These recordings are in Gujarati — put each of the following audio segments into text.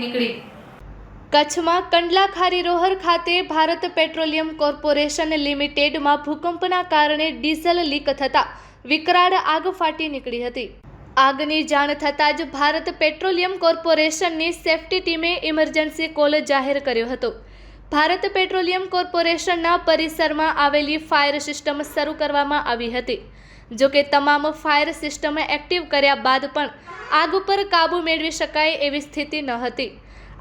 નીકળી. કચ્છમાં કંડલા ખારી રોહર ખાતે ભારત પેટ્રોલિયમ કોર્પોરેશન લિમિટેડમાં ભૂકંપના કારણે ડીઝલ લીક થતાં વિકરાળ આગ ફાટી નીકળી હતી. આગની જાણ થતાં જ ભારત પેટ્રોલિયમ કોર્પોરેશનની સેફ્ટી ટીમે ઇમરજન્સી કોલ જાહેર કર્યો હતો. ભારત પેટ્રોલિયમ કોર્પોરેશનના પરિસરમાં આવેલી ફાયર સિસ્ટમ શરૂ કરવામાં આવી હતી. જો કે તમામ ફાયર સિસ્ટમ એક્ટિવ કર્યા બાદ પણ આગ ઉપર કાબૂ મેળવી શકાય એવી સ્થિતિ ન હતી.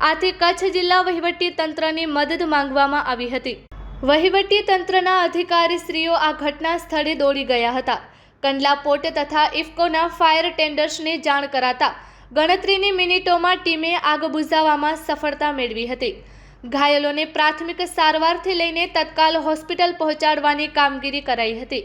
આથી કચ્છ જિલ્લા વહીવટી તંત્રની મદદ માંગવામાં આવી હતી. વહીવટી તંત્રના અધિકારીશ્રીઓ આ ઘટના સ્થળે દોડી ગયા હતા. કંડલા પોર્ટ તથા ઇફકોના ફાયર ટેન્ડર્સને જાણ કરાતા ગણતરીની મિનિટોમાં ટીમે આગ બુઝાવવામાં સફળતા મેળવી હતી. ઘાયલોને પ્રાથમિક સારવારથી લઈને તત્કાલ હોસ્પિટલ પહોંચાડવાની કામગીરી કરાઈ હતી.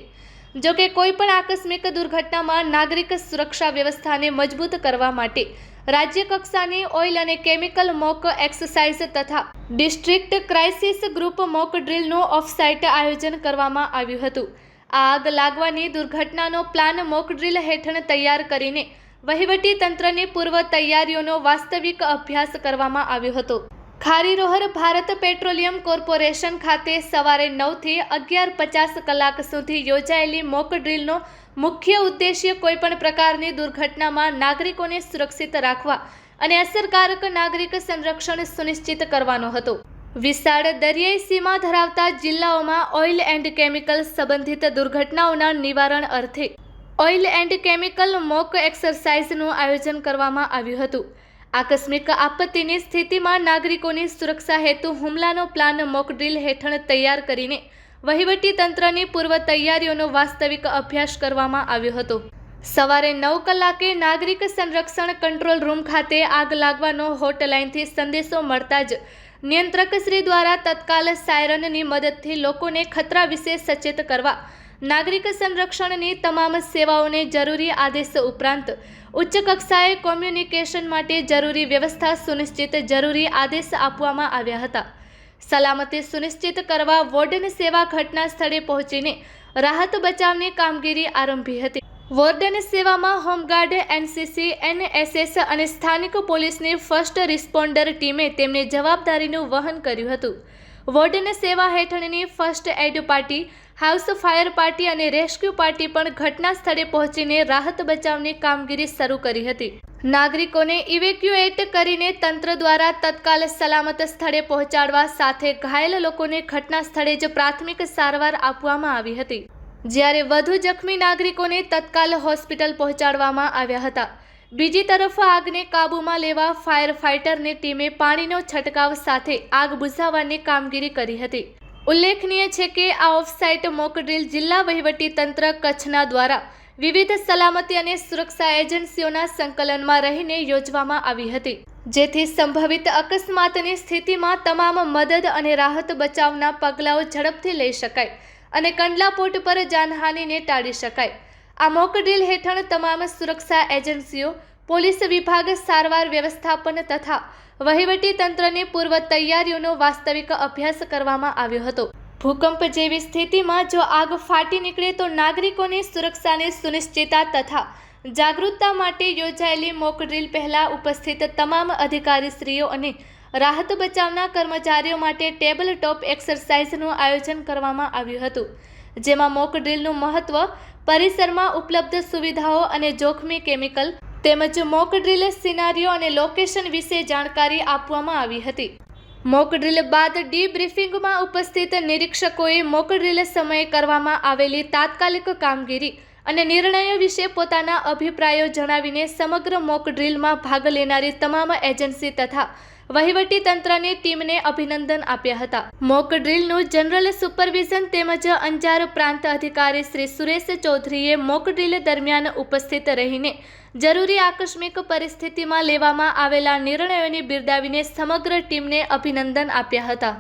જો કે કોઈ પણ આકસ્મિક દુર્ઘટનામાં નાગરિક સુરક્ષા વ્યવસ્થાને મજબૂત કરવા માટે રાજ્ય કક્ષાની ઓઇલ અને કેમિકલ મોક એક્સરસાઇઝ તથા ડિસ્ટ્રિક્ટ ક્રાઇસિસ ગ્રુપ મોક ડ્રીલનું ઓફસાઇટ આયોજન કરવામાં આવ્યું હતું. આગ લાગવાની દુર્ઘટનાનો પ્લાન મોક ડ્રીલ હેઠળ તૈયાર કરીને વહીવટી તંત્રની પૂર્વ તૈયારીઓનો વાસ્તવિક અભ્યાસ કરવામાં આવ્યો હતો. ખારીરોહર ભારત પેટ્રોલિયમ કોર્પોરેશન ખાતે સવારે નવથી અગિયાર પચાસ કલાક સુધી યોજાયેલી મોક ડ્રીલનો મુખ્ય ઉદ્દેશ્ય કોઈપણ પ્રકારની દુર્ઘટનામાં નાગરિકોને સુરક્ષિત રાખવા અને અસરકારક નાગરિક સંરક્ષણ સુનિશ્ચિત કરવાનો હતો. વિશાળ દરિયાઈ સીમા ધરાવતા જિલ્લાઓમાં ઓઇલ એન્ડ કેમિકલ સંબંધિત દુર્ઘટનાઓના નિવારણ અર્થે ઓઇલ એન્ડ કેમિકલ મોક એક્સરસાઇઝનું આયોજન કરવામાં આવ્યું હતું. આકસ્મિક આપત્તિની સ્થિતિમાં નાગરિકોની સુરક્ષા હેતુ હુમલાનો પ્લાન મોકડ્રીલ હેઠળ તૈયાર કરીને વહીવટી તંત્રની પૂર્વ તૈયારીઓનો વાસ્તવિક અભ્યાસ કરવામાં આવ્યો હતો. સવારે નવ કલાકે નાગરિક સંરક્ષણ કંટ્રોલ રૂમ ખાતે આગ લાગવાનો હોટલાઇનથી સંદેશો મળતા જ નિયંત્રકશ્રી દ્વારા તત્કાલ સાયરનની મદદથી લોકોને ખતરા વિશે સચેત કરવા નાગરિક સંરક્ષણની તમામ સેવાઓને જરૂરી આદેશ ઉપરાંત ઉચ્ચ કક્ષાએ કોમ્યુનિકેશન માટે જરૂરી વ્યવસ્થા સુનિશ્ચિત જરૂરી આદેશ આપવામાં આવ્યા હતા. સલામતી સુનિશ્ચિત કરવા વોર્ડન સેવા ઘટના સ્થળે પહોંચીને રાહત બચાવની કામગીરી આરંભી હતી. વોર્ડન સેવામાં હોમગાર્ડ, એનસીસી, એનએસએસ અને સ્થાનિક પોલીસની ફર્સ્ટ રિસ્પોન્ડર ટીમે તેમની જવાબદારીનું વહન કર્યું હતું. વોર્ડન સેવા હેઠળની first aid party, house fire party અને રેસ્ક્યુ પાર્ટી પણ ઘટના સ્થળે પહોંચીને રાહત બચાવની કામગીરી શરૂ કરી હતી. નાગરિકોને ઇવેક્યુએટ કરીને તંત્ર દ્વારા તત્કાલ સલામત સ્થળે પહોંચાડવા સાથે ઘાયલ લોકોને ઘટના સ્થળે જ પ્રાથમિક સારવાર આપવામાં આવી હતી. જ્યારે વધુ જખમી નાગરિકોને તત્કાલ હોસ્પિટલ પહોંચાડવામાં આવ્યા હતા. બીજી તરફ આગને કાબૂમાં લેવા ફાયર ફાઇટરની ટીમે પાણીનો છંટકાવ સાથે આગ બુઝાવવાની કામગીરી કરી હતી. ઉલ્લેખનીય છે કે આ ઓફસાઇટ મોકડ્રીલ જિલ્લા વહીવટી તંત્ર કચ્છના દ્વારા વિવિધ સલામતી અને સુરક્ષા એજન્સીઓના સંકલનમાં રહીને યોજવામાં આવી હતી. જેથી સંભવિત અકસ્માતની સ્થિતિમાં તમામ મદદ અને રાહત બચાવના પગલાઓ ઝડપથી લઈ શકાય અને કંડલા પોર્ટ પર જાનહાનિને ટાળી શકાય. આ મોક ડ્રીલ હેઠળ તમામ સુરક્ષા એજન્સીઓ, પોલીસ વિભાગ, સારવાર વ્યવસ્થાપન તથા વહીવટી તંત્રની પૂર્વ તૈયારીઓનો વાસ્તવિક અભ્યાસ કરવામાં આવ્યો હતો. ભૂકંપ જેવી સ્થિતિમાં જો આગ ફાટી નીકળે તો નાગરિકોની સુરક્ષાની સુનિશ્ચિતતા તથા જાગૃતતા માટે યોજાયેલી મોક ડ્રીલ પહેલાં ઉપસ્થિત તમામ અધિકારીશ્રીઓ અને રાહત બચાવના કર્મચારીઓ માટે ટેબલ ટોપ એક્સરસાઇઝનું આયોજન કરવામાં આવ્યું હતું. જેમાં મોક ડ્રીલનું મહત્વ, પરિસરમાં ઉપલબ્ધ સુવિધાઓ અને જોખમી કેમિકલ તેમજ મોક ડ્રીલ સિનારીઓ અને લોકેશન વિશે જાણકારી આપવામાં આવી હતી. મોક ડ્રીલ બાદ ડી બ્રીફિંગમાં ઉપસ્થિત નિરીક્ષકોએ મોક ડ્રીલ સમયે કરવામાં આવેલી તાત્કાલિક કામગીરી અને નિર્ણયો વિશે પોતાના અભિપ્રાયો જણાવીને સમગ્ર મોક ડ્રીલમાં ભાગ લેનારી તમામ એજન્સી તથા વહીવટી તંત્રની ટીમને અભિનંદન આપ્યા હતા. મોક ડ્રીલનું જનરલ સુપરવિઝન તેમજ અંજાર પ્રાંત અધિકારી શ્રી સુરેશ ચૌધરીએ મોક ડ્રીલ દરમિયાન ઉપસ્થિત રહીને જરૂરી આકસ્મિક પરિસ્થિતિમાં લેવામાં આવેલા નિર્ણયોને બિરદાવીને સમગ્ર ટીમને અભિનંદન આપ્યા હતા.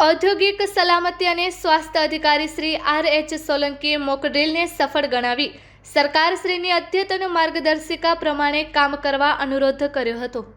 ઔદ્યોગિક સલામતી અને સ્વાસ્થ્ય અધિકારી શ્રી આર એચ સોલંકીએ મોક ડ્રીલને સફળ ગણાવી સરકારશ્રીની અદ્યતન માર્ગદર્શિકા પ્રમાણે કામ કરવા અનુરોધ કર્યો હતો.